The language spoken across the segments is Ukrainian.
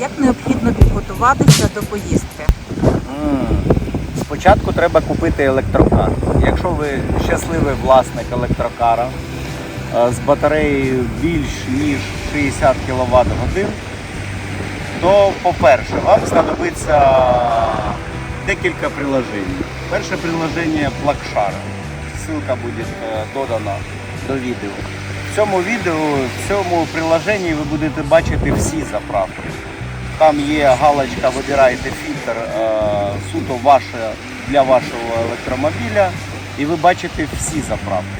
Як необхідно підготуватися до поїздки? Спочатку треба купити електрокар. Якщо ви щасливий власник електрокара е, з батареєю більш ніж 60 кВт годин, то, по-перше, вам знадобиться декілька приложень. Перше приложення Плакшар. Ссылка буде е, додана до відео. В цьому відео, в цьому приложенні ви будете бачити всі заправки. Там є галочка Вибирайте фільтр е, суто ваше, для вашого електромобіля, і ви бачите всі заправки.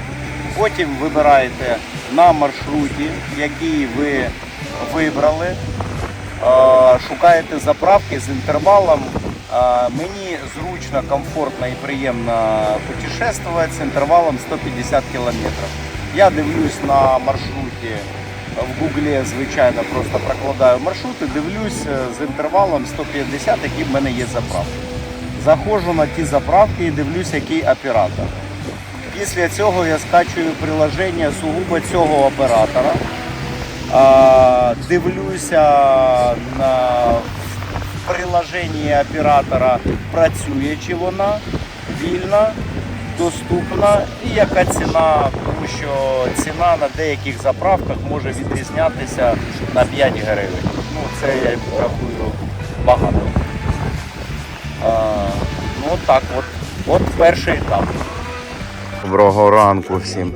Потім вибираєте на маршруті, який ви вибрали, е, шукаєте заправки з інтервалом. Е, Мені зручно, комфортно і приємно путешествувати з інтервалом 150 км. Я дивлюсь на маршруті в гуглі, звичайно, просто прокладаю маршрут і дивлюсь е, з інтервалом 150, який в мене є заправки. Заходжу на ті заправки і дивлюсь, який оператор. Після цього я скачую приложення сугубо цього оператора. Дивлюся на приложенні оператора, працює чи вона вільна, доступна і яка ціна, тому що ціна на деяких заправках може відрізнятися на 5 гривень. Ну це я рахую багато. А, ну так от. От перший етап. Доброго ранку всім.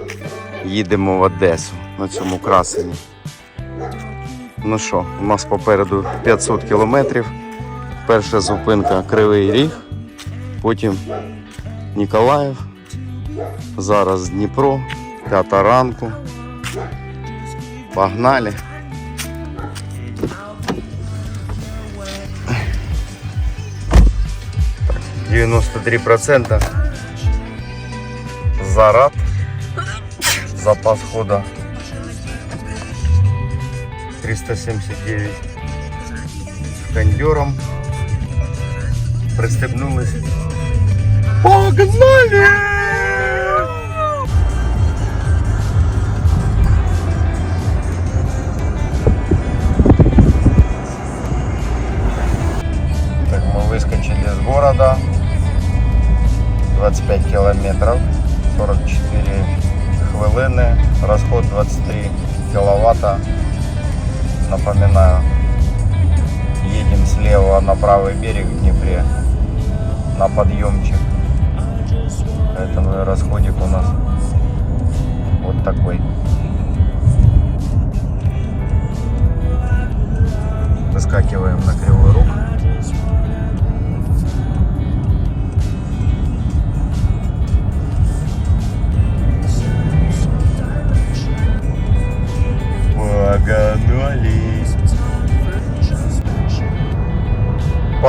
Їдемо в Одесу на цьому красені. Ну що, у нас попереду 500 кілометрів. Перша зупинка Кривий Ріг, потім Ніколаїв. Зараз Дніпро, п'ята. Погнали. Так, 93% зарад. Запас хода 379 с кондером. Пристегнулись. Погнали! 25 километров, 44 хвилини, розход 23 киловатта. Напоминаю, едем слева на правый берег в Днепре на подъемчик. Поэтому расходик у нас вот такой. Выскакиваем на кривой рук.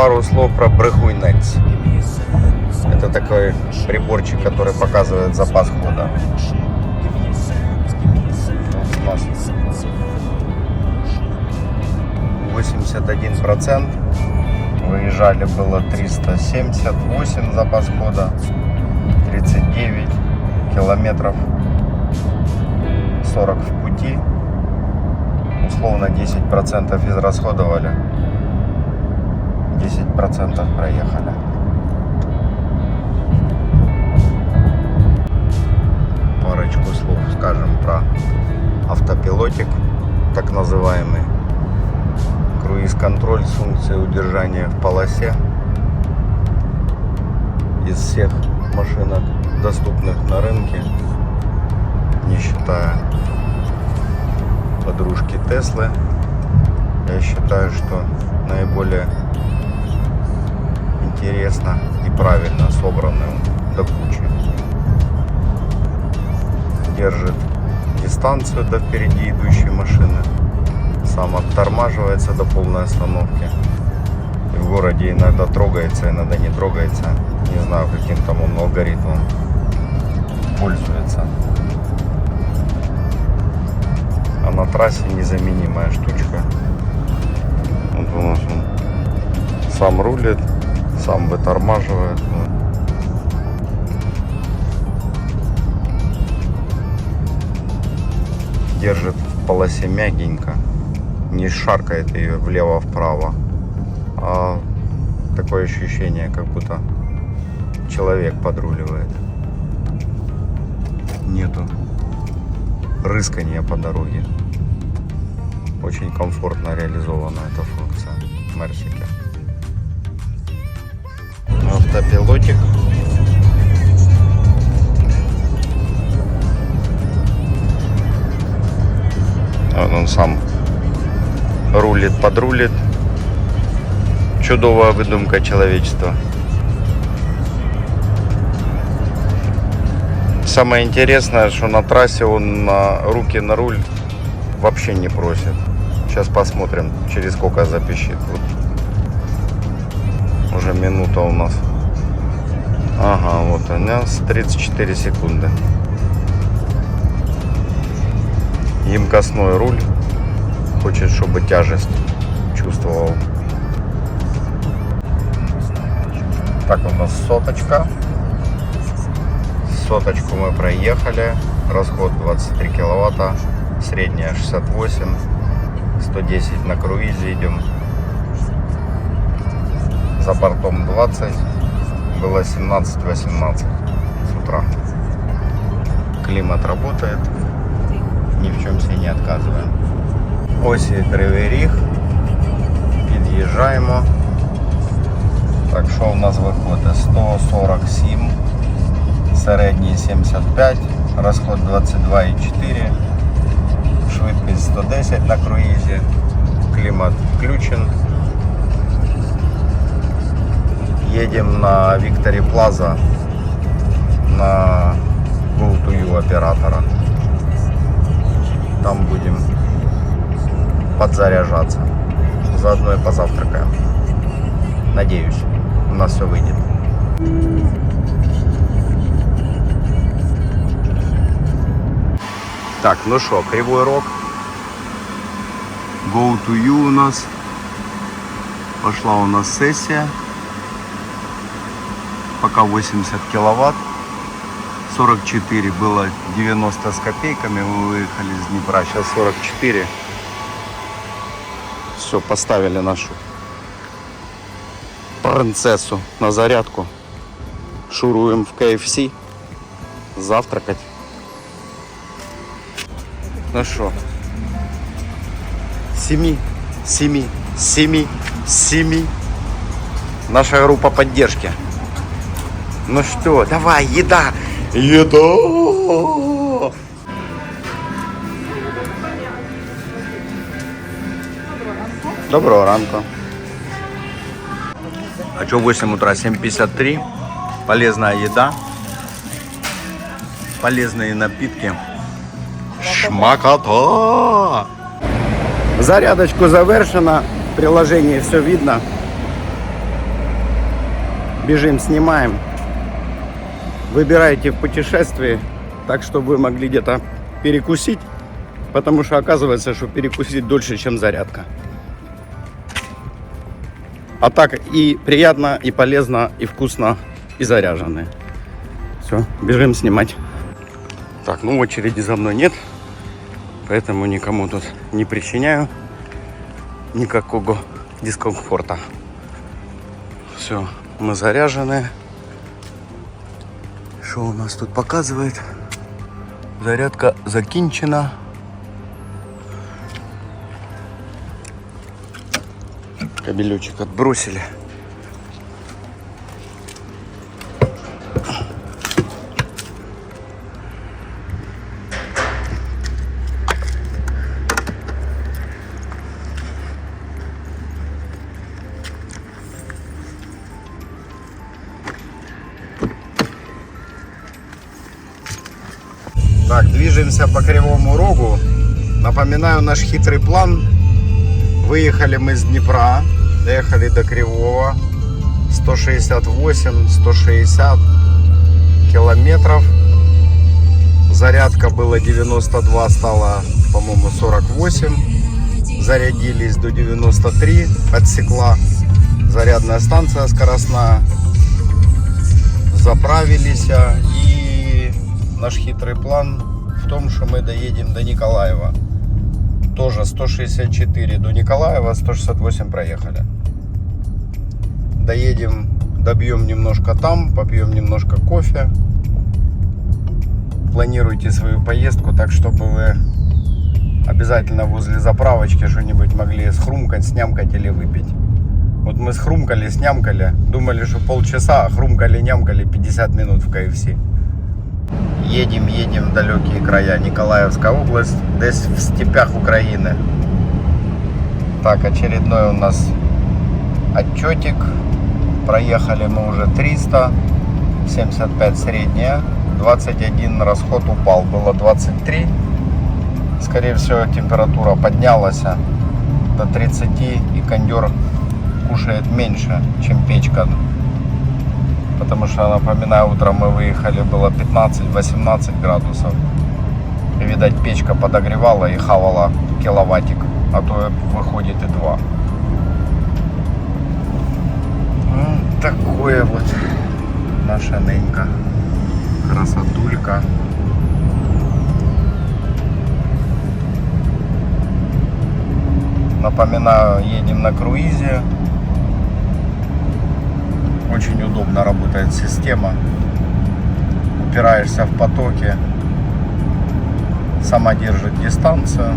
Пару слов про брехуйнекс. Это такой приборчик, который показывает запас хода. У нас 81%. Выезжали было 378 запас хода. 39 километров 40 в пути. Условно 10% израсходовали. 10% проехали. Парочку слов скажем про автопилотик, так называемый. Круиз-контроль с функцией удержания в полосе. Из всех машинок, доступных на рынке, не считая подружки Теслы, я считаю, что наиболее интересно и правильно собранным до кучи. Держит дистанцию до впереди идущей машины. Сам оттормаживается до полной остановки. И в городе иногда трогается, иногда не трогается. Не знаю, каким там он алгоритмом пользуется. А на трассе незаменимая штучка. Вот у нас он сам рулит, сам вытормаживает. вот. Держит в полосе мягенько. не шаркает ее влево-вправо, а такое ощущение, как будто человек подруливает. Нету рыскания по дороге. Очень комфортно реализована эта функция в Мерсике. Автопилотик. Вот он сам рулит, подрулит. Чудовая выдумка человечества. Самое интересное, что на трассе он на руки на руль вообще не просит. Сейчас посмотрим, через сколько запищит. Вот. Уже минута у нас. Ага, вот у нас 34 секунды. Емкостной руль. Хочет, чтобы тяжесть чувствовал. Так, у нас соточка. Соточку мы проехали. Расход 23 киловатта. Средняя 68. 110 на круизе идем. За бортом 20. Было 17-18 с утра. Климат работает. Ни в чем себе не отказываем. Осі Кривий. Під'їжджаємо. Так, що в нас виходить? 147, середній 75, розход 22,4, швидкість 110 на круїзі, клімат включен. Едем на Викторе Плаза на GoToYou оператора. Там будем подзаряжаться. Заодно и позавтракаем. Надеюсь, у нас все выйдет. Так, ну что, Кривой Рог. Go to you у нас. Пошла у нас сессия. Пока 80 киловатт. 44 было 90 с копейками. Мы выехали из Днепра. Сейчас 44. Все, поставили нашу принцессу на зарядку. Шуруем в KFC. Завтракать. Ну что? Семи, семи, семи, семи. Наша группа поддержки. Ну что, давай, еда. Еда. Доброго ранку. А что 8 утра? 7.53. Полезная еда. Полезные напитки. Шмакота! Зарядочку завершено. В приложении все видно. Бежим, снимаем. Выбирайте в путешествии, так чтобы вы могли где-то перекусить. Потому что оказывается, что перекусить дольше, чем зарядка. А так и приятно, и полезно, и вкусно, и заряженные. Все, бежим снимать. Так, ну очереди за мной нет, поэтому никому тут не причиняю никакого дискомфорта. Все, мы заряжены. Что у нас тут показывает? Зарядка закинчена. Кабелечек отбросили. Движемся по Кривому Рогу. Напоминаю наш хитрый план. Выехали мы с Днепра, доехали до Кривого. 168-160 километров. Зарядка была 92, стала, по-моему, 48. Зарядились до 93, отсекла зарядная станция скоростная. Заправились а, и наш хитрый план в том, что мы доедем до Николаева. тоже 164 до Николаева, 168 проехали. Доедем, добьем немножко там, попьем немножко кофе. Планируйте свою поездку так, чтобы вы обязательно возле заправочки что-нибудь могли схрумкать, снямкать или выпить. Вот мы схрумкали, снямкали, думали, что полчаса, а хрумкали, нямкали 50 минут в КФС. Едем, едем в далекие края. Николаевская область, десь в степях Украины. Так, очередной у нас отчетик. Проехали мы уже 300, 75 средняя, 21 расход упал, было 23. Скорее всего, температура поднялась до 30 и кондер кушает меньше, чем печка. Потому что, напоминаю, утром мы выехали, было 15-18 градусов. И, видать, печка подогревала и хавала киловаттик, а то выходит и 2. Ну, такое вот наша ненька. Красотулька. Напоминаю, едем на круизе. Очень удобно работает система. Упираешься в потоки. Сама держит дистанцию.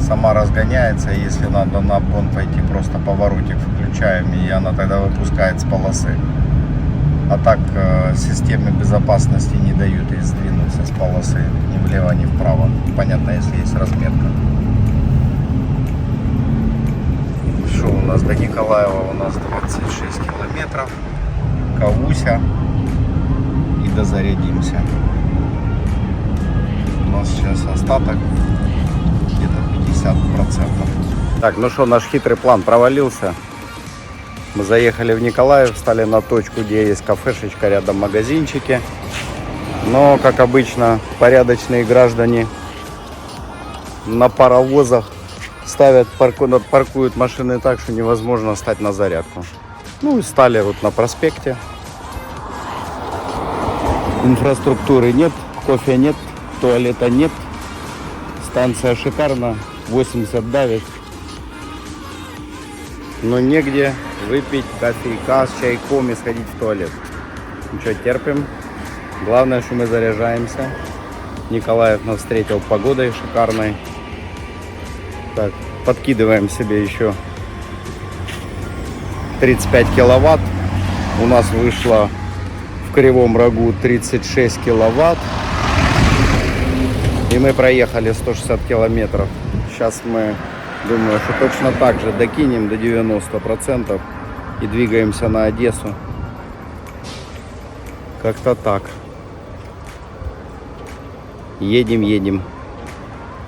Сама разгоняется. Если надо на обгон пойти, просто поворотик включаем. И она тогда выпускает с полосы. А так э, системы безопасности не дают ей сдвинуться с полосы ни влево, ни вправо. Понятно, если есть разметка. Что у нас до Николаева? У нас 26 километров. Кавуся. И дозарядимся. У нас сейчас остаток где-то 50%. Так, ну что, наш хитрый план провалился. Мы заехали в Николаев, встали на точку, где есть кафешечка, рядом магазинчики. Но, как обычно, порядочные граждане на паровозах ставят, парку- паркуют машины так, что невозможно стать на зарядку. Ну и стали вот на проспекте. Инфраструктуры нет, кофе нет, туалета нет. Станция шикарна, 80 давит. Но негде выпить кофейка с чайком и сходить в туалет. Ничего, терпим. Главное, что мы заряжаемся. Николаев нас встретил погодой шикарной. Так, подкидываем себе еще 35 киловатт. У нас вышло в Кривом Рогу 36 киловатт. И мы проехали 160 километров. Сейчас мы, думаю, что точно так же докинем до 90% и двигаемся на Одессу. Как-то так. Едем, едем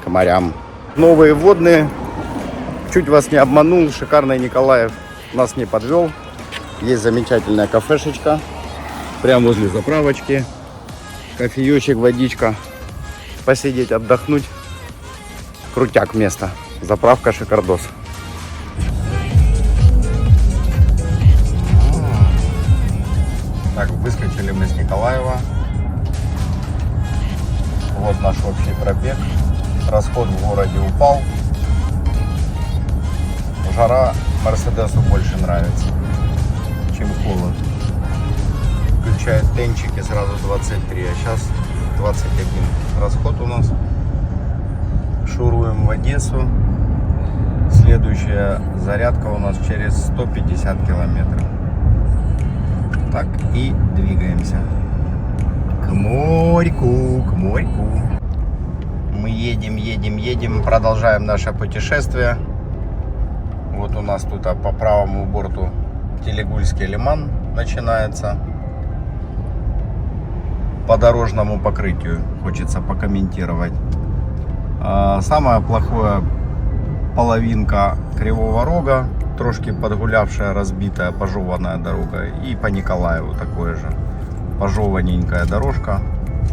к морям. Новые водные. Чуть вас не обманул. Шикарный Николаев нас не подвел. Есть замечательная кафешечка. Прямо возле заправочки. Кофеечек, водичка. Посидеть, отдохнуть. Крутяк место. Заправка шикардос. Так, выскочили мы с Николаева. Вот наш общий пробег. Расход в городе упал. Жара Мерседесу больше нравится, чем холод. Включает тенчики сразу 23, а сейчас 21 расход у нас. Шуруем в Одессу. Следующая зарядка у нас через 150 километров. Так и двигаемся. К морьку, к морьку. Мы едем, едем, едем, продолжаем наше путешествие. Вот у нас тут а, по правому борту Телегульский лиман начинается. По дорожному покрытию хочется покомментировать. А, Самое плохое половинка Кривого Рога, трошки подгулявшая, разбитая, пожеванная дорога. И по Николаеву такое же. Пожеванненькая дорожка.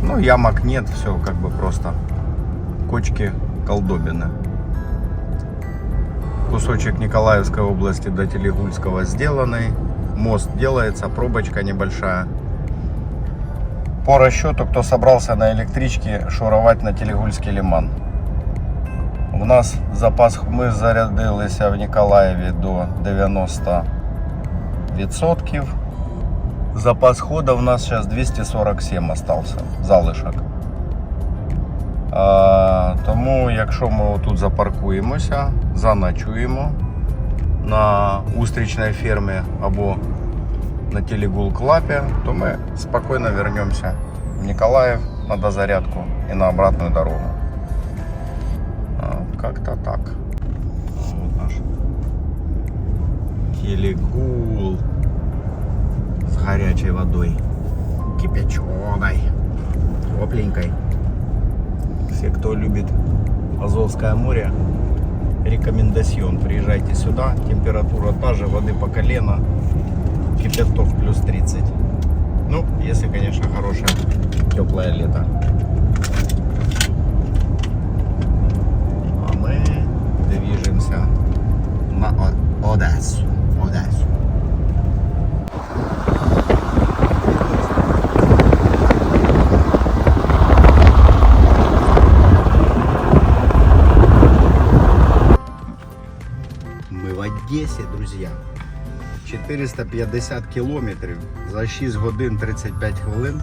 Ну, ямок нет, все как бы просто кочки колдобины. Кусочек Николаевской области до Телегульского сделанный. Мост делается, пробочка небольшая. По расчету, кто собрался на электричке шуровать на Телегульский лиман. У нас запас, ми зарядилися в Ніколаєві до 90%. Запас хода у нас зараз 247 остався, залишок. Тому, якщо ми тут запаркуємося, заночуємо на устрічній фермі або на телегул клапе, то мы спокойно вернемся в Николаев на дозарядку и на обратную дорогу. Как-то так. Вот наш телегул с горячей водой, кипяченой, тепленькой. Все, кто любит Азовское море, рекомендацион. Приезжайте сюда, температура та же, воды по колено, кипяток плюс 30. Ну, если, конечно, хорошее теплое лето. А мы движемся на. Одессу. Одессе, друзья. 450 кілометрів за 6 годин 35 хвилин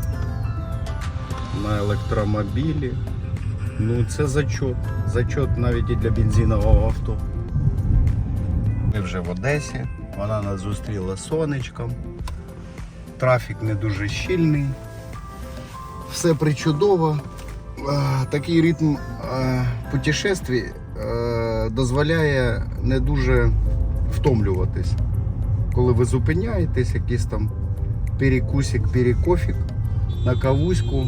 на електромобілі. Ну це зачот. Зачот навіть і для бензинового авто. Ми вже в Одесі. Вона нас зустріла сонечком. Трафік не дуже щільний. Все причудово. Такий ритм путешествий е, дозволяє не дуже втомлюватись коли ви зупиняєтесь, якийсь там перекусик, перекофік на кавуську,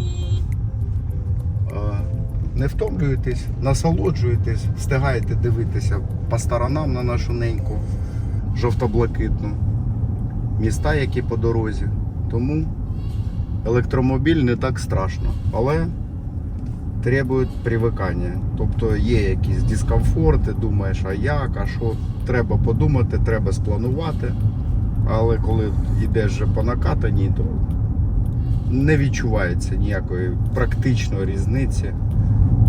не втомлюєтесь, насолоджуєтесь, встигаєте дивитися по сторонам на нашу неньку жовто-блакитну, міста, які по дорозі. Тому електромобіль не так страшно, але требує привикання. Тобто є якісь дискомфорти, думаєш, а як, а що, треба подумати, треба спланувати. Але коли йдеш вже по накатаній, то не відчувається ніякої практичної різниці.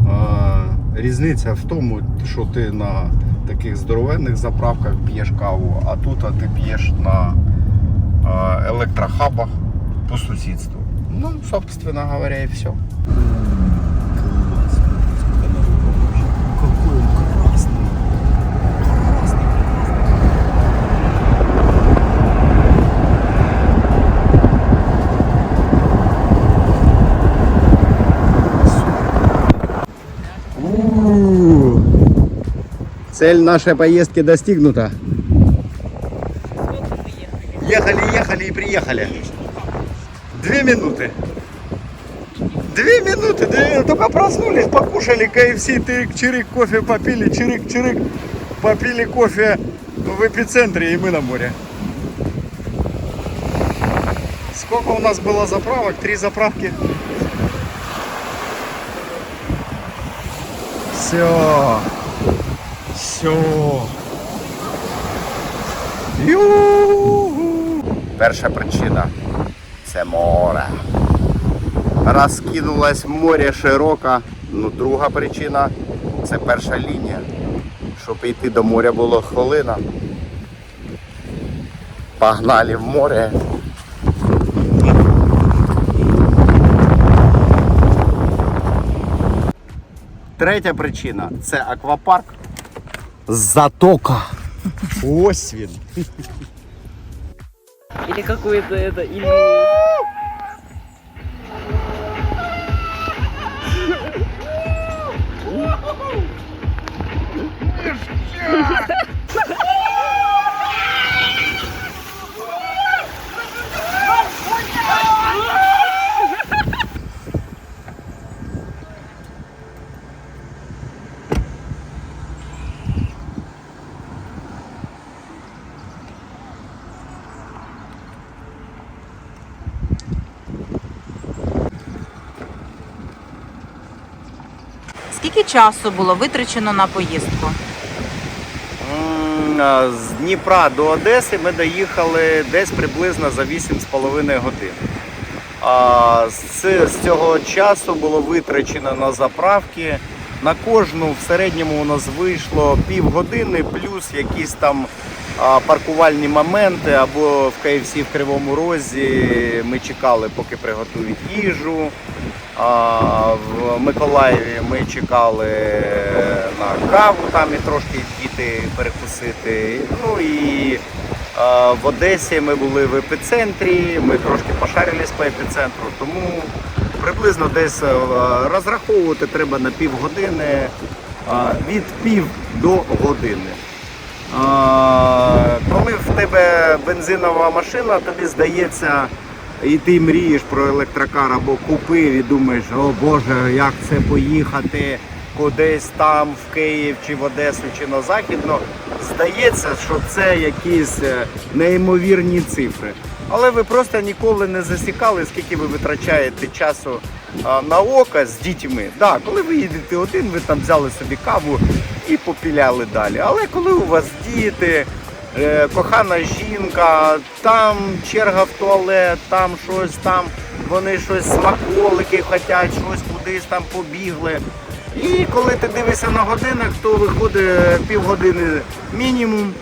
А, різниця в тому, що ти на таких здоровенних заправках п'єш каву, а тут а ти п'єш на електрохабах по сусідству. Ну, собственно говоря, і все. Цель нашей поездки достигнута. Ехали, ехали и приехали. Две минуты. Две минуты, две минуты. Только проснулись, покушали КФС, тырик-чирик, кофе попили, чирик-чирик, попили кофе в эпицентре, и мы на море. Сколько у нас было заправок? Три заправки. Все. Все. Перша причина це море. Розкинулось море широко. Ну, друга причина це перша лінія. Щоб йти до моря було хвилина. Погнали в море. Третя причина це аквапарк. Затока. Ось він. Или какое-то это, или... Скільки часу було витрачено на поїздку? З Дніпра до Одеси ми доїхали десь приблизно за 8,5 годин. А з, з цього часу було витрачено на заправки На кожну в середньому у нас вийшло півгодини, плюс якісь там а, паркувальні моменти, або в KFC в Кривому Розі ми чекали, поки приготують їжу. В Миколаєві ми чекали на каву там і трошки діти перекусити. Ну і в Одесі ми були в епіцентрі, ми трошки пошарились по епіцентру, тому приблизно десь розраховувати треба на півгодини, від пів до години. Коли в тебе бензинова машина, тобі здається, і ти мрієш про електрокар або купив і думаєш, о Боже, як це поїхати кудись там, в Київ чи в Одесу, чи на Західну. Здається, що це якісь е, неймовірні цифри. Але ви просто ніколи не засікали, скільки ви витрачаєте часу на око з дітьми. Да, коли ви їдете один, ви там взяли собі каву і попіляли далі. Але коли у вас діти, кохана жінка, там черга в туалет, там щось там, вони щось смаколики хочуть, щось кудись там побігли. І коли ти дивишся на годинник, то виходить півгодини мінімум,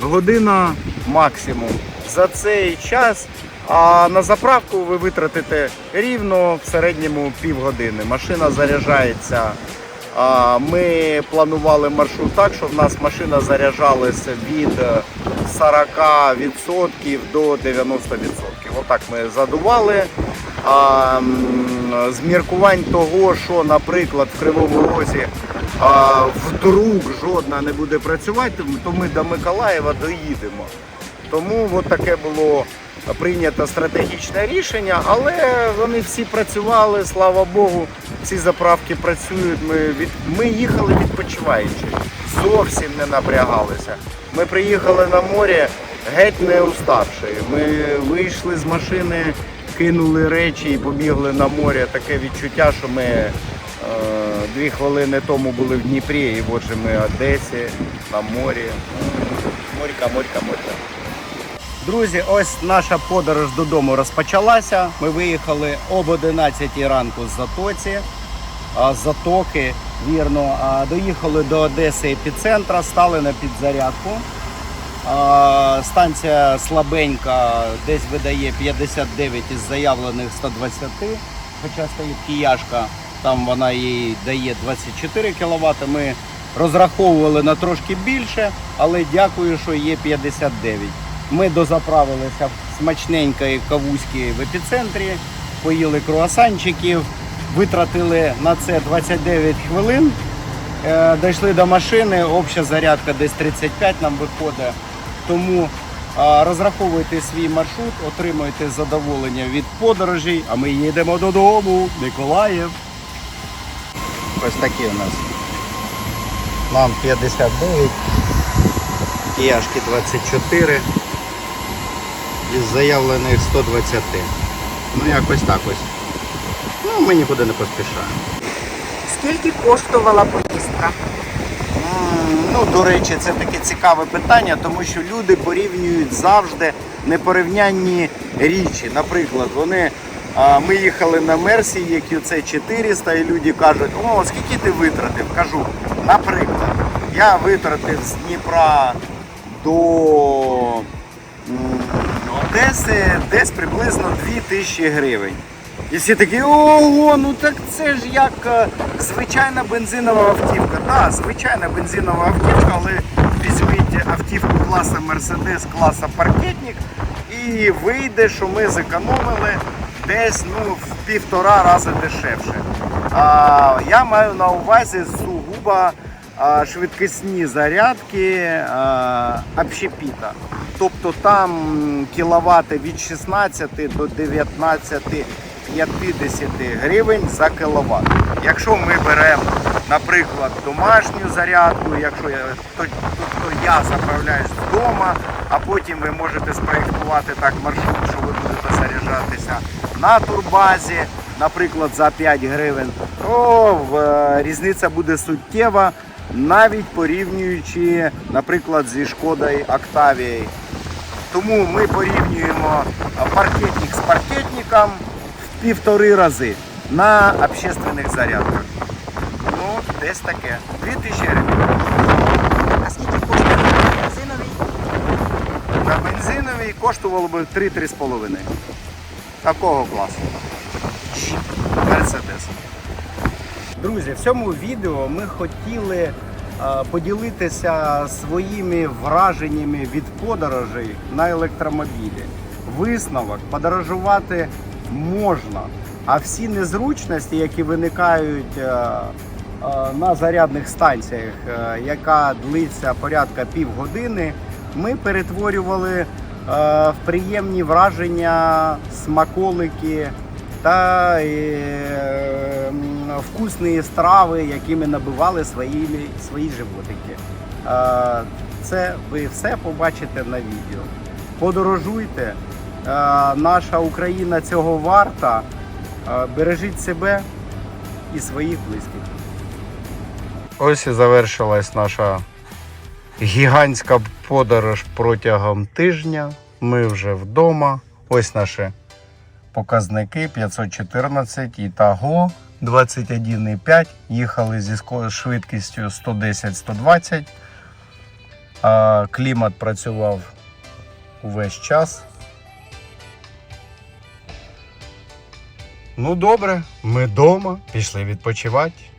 година максимум. За цей час а на заправку ви витратите рівно в середньому півгодини. Машина заряджається. Ми планували маршрут так, що в нас машина заряджалася від е, 40% до 90%. Отак ми задували. З міркувань того, що, наприклад, в Кривому Розі вдруг жодна не буде працювати, то ми до Миколаєва доїдемо. Тому от таке було прийнято стратегічне рішення, але вони всі працювали, слава Богу, ці заправки працюють. Ми, від, ми їхали відпочиваючи, зовсім не напрягалися. Ми приїхали на море геть не уставши. Ми вийшли з машини, кинули речі і побігли на море. Таке відчуття, що ми е, дві хвилини тому були в Дніпрі, і от же ми в Одесі, на морі. Морька, морька, морька. Друзі, ось наша подорож додому розпочалася. Ми виїхали об 11 ранку з Затоці, з Затоки, вірно. Доїхали до Одеси епіцентра, стали на підзарядку. Станція слабенька, десь видає 59 із заявлених 120, хоча стоїть кияшка, там вона їй дає 24 кВт. Ми розраховували на трошки більше, але дякую, що є 59. Ми дозаправилися в смачненької кавузьки в епіцентрі, поїли круасанчиків, витратили на це 29 хвилин. Е, Дійшли до машини, обща зарядка десь 35 нам виходить. Тому розраховуйте свій маршрут, отримуйте задоволення від подорожей, а ми їдемо додому, Миколаїв. Ось такі у нас. Нам 59, Кіяшки 24 із заявлених 120. Ну якось так ось. Ну, ми нікуди не поспішаємо. Скільки коштувала поїздка? Ну, до речі, це таке цікаве питання, тому що люди порівнюють завжди непорівнянні річі. Наприклад, вони, ми їхали на Мерсі, є QC 400, і люди кажуть, о, скільки ти витратив? Кажу, наприклад, я витратив з Дніпра до м, Одеси десь приблизно 2000 гривень. І всі такі, ого, ну так це ж як е, звичайна бензинова автівка. Так, звичайна бензинова автівка, але візьміть автівку класа Mercedes, класа паркетник, і вийде, що ми зекономили десь ну, в півтора рази дешевше. А, я маю на увазі сугубо а, швидкісні зарядки а, общепіта. Тобто там кіловати від 16 до 19 50 гривень за кіловат. Якщо ми беремо, наприклад, домашню зарядку, якщо я, то, тобто я заправляюсь вдома, а потім ви можете спроєктувати так маршрут, що ви будете заряджатися на турбазі, наприклад, за 5 гривень, то е, різниця буде суттєва, навіть порівнюючи, наприклад, зі шкодою Октавією. Тому ми порівнюємо паркетник з паркетником в півтори рази на общественних зарядках. Ну, Десь таке. 2000 гривень. А скільки коштує бензиновий? На бензиновій коштувало б 3-3,5. Такого класу. Мерседес. Друзі, в цьому відео ми хотіли е, поділитися своїми враженнями від подорожей на електромобілі. Висновок подорожувати можна, а всі незручності, які виникають е, е, на зарядних станціях, е, яка длиться порядка півгодини, ми перетворювали е, в приємні враження, смаколики та е, м, вкусні страви, якими набивали свої, свої животики. Це ви все побачите на відео. Подорожуйте. Наша Україна цього варта. Бережіть себе і своїх близьких. Ось і завершилась наша гігантська подорож протягом тижня. Ми вже вдома. Ось наші показники 514 і того 21,5. Їхали зі швидкістю 110-120. А Клімат працював увесь час. Ну добре, ми вдома, пішли відпочивати.